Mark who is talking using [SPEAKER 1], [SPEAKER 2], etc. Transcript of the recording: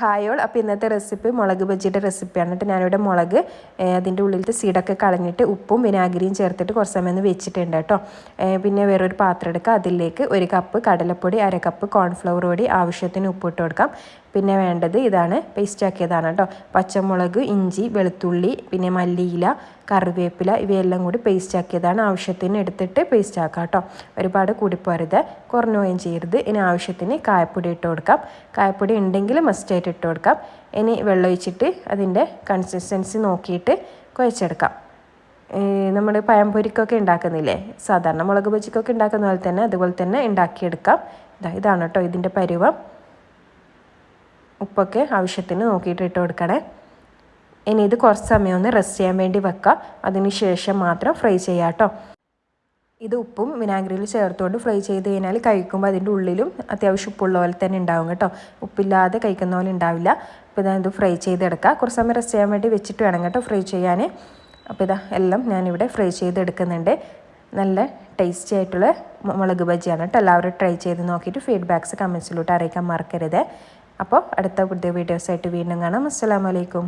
[SPEAKER 1] Hi all. അപ്പോൾ ഇന്നത്തെ recipe മുളക് ബജിയുടെ റെസിപ്പിയാണ് കേട്ടോ. ഞാനിവിടെ മുളക് അതിന്റെ ഉള്ളിലത്തെ സീഡൊക്കെ കളഞ്ഞിട്ട് ഉപ്പും വിനാഗിരിയും ചേർത്തിട്ട് കുറച്ച് സമയം ഒന്ന് വെച്ചിട്ടുണ്ട് കേട്ടോ. പിന്നെ വേറൊരു പാത്രം എടുക്കുക അതിലേക്ക് ഒരു കപ്പ് കടലപ്പൊടി അര കപ്പ് കോൺഫ്ലവർ പൊടി ആവശ്യത്തിന് ഉപ്പ് ഇട്ട് കൊടുക്കാം. പിന്നെ വേണ്ടത് ഇതാണ് പേസ്റ്റാക്കിയതാണ് കേട്ടോ. പച്ചമുളക് ഇഞ്ചി വെളുത്തുള്ളി പിന്നെ മല്ലിയില കറിവേപ്പില ഇവയെല്ലാം കൂടി പേസ്റ്റാക്കിയതാണ് ആവശ്യത്തിന് എടുത്തിട്ട് പേസ്റ്റ് ആക്കാം കേട്ടോ. ഒരുപാട് കൂടിപ്പോരുത്. കുറഞ്ഞുകയും ചെയ്യരുത്. ഇനി ആവശ്യത്തിന് കായപ്പൊടി ഇട്ട് കൊടുക്കാം. കായപ്പൊടി ഉണ്ടെങ്കിൽ മസ്റ്റായിട്ട് ഇട്ട് കൊടുക്കാം. ഇനി വെള്ളമൊഴിച്ചിട്ട് അതിന്റെ കൺസിസ്റ്റൻസി നോക്കിയിട്ട് കുഴച്ചെടുക്കാം. നമ്മൾ പഴംപൊരിക്കൊക്കെ ഉണ്ടാക്കുന്നില്ലേ? സാധാരണ മുളക് ബജിക്കൊക്കെ ഉണ്ടാക്കുന്ന പോലെ തന്നെ അതുപോലെ തന്നെ ഉണ്ടാക്കിയെടുക്കാം. ഇതാ ഇതാണ് കേട്ടോ ഇതിന്റെ പരുവം. ഉപ്പൊക്കെ ആവശ്യത്തിന് നോക്കിയിട്ട് ഇട്ട് കൊടുക്കണേ. ഇനി ഇത് കുറച്ച് സമയം ഒന്ന് റെസ്റ്റ് ചെയ്യാൻ വേണ്ടി വെക്കാം. അതിന് ശേഷം മാത്രം ഫ്രൈ ചെയ്യാം കേട്ടോ. ഇത് ഉപ്പും വിനാഗിരിയിൽ ചേർത്തുകൊണ്ട് ഫ്രൈ ചെയ്ത് കഴിഞ്ഞാൽ കഴിക്കുമ്പോൾ അതിന്റെ ഉള്ളിലും അത്യാവശ്യം ഉപ്പുള്ള പോലെ തന്നെ ഉണ്ടാവും കേട്ടോ. ഉപ്പില്ലാതെ കഴിക്കുന്ന പോലെ ഉണ്ടാവില്ല. അപ്പോൾ ഇതാ ഇത് ഫ്രൈ ചെയ്തെടുക്കുക കുറച്ച് സമയം റെസ്റ്റ് ചെയ്യാൻ വേണ്ടി വെച്ചിട്ട് വേണം കേട്ടോ ഫ്രൈ ചെയ്യാൻ. അപ്പോൾ ഇതാ എല്ലാം ഞാനിവിടെ ഫ്രൈ ചെയ്തെടുക്കുന്നുണ്ട്. നല്ല ടേസ്റ്റി ആയിട്ടുള്ള മുളക് ബജിയാണ് കേട്ടോ. എല്ലാവരും ട്രൈ ചെയ്ത് നോക്കിയിട്ട് ഫീഡ്ബാക്ക്സ് കമൻസിലോട്ട് അറിയിക്കാൻ മറക്കരുത്. അപ്പോൾ അടുത്ത പുതിയ വീഡിയോസായിട്ട് വീണ്ടും കാണാം. അസ്സാം വലൈക്കും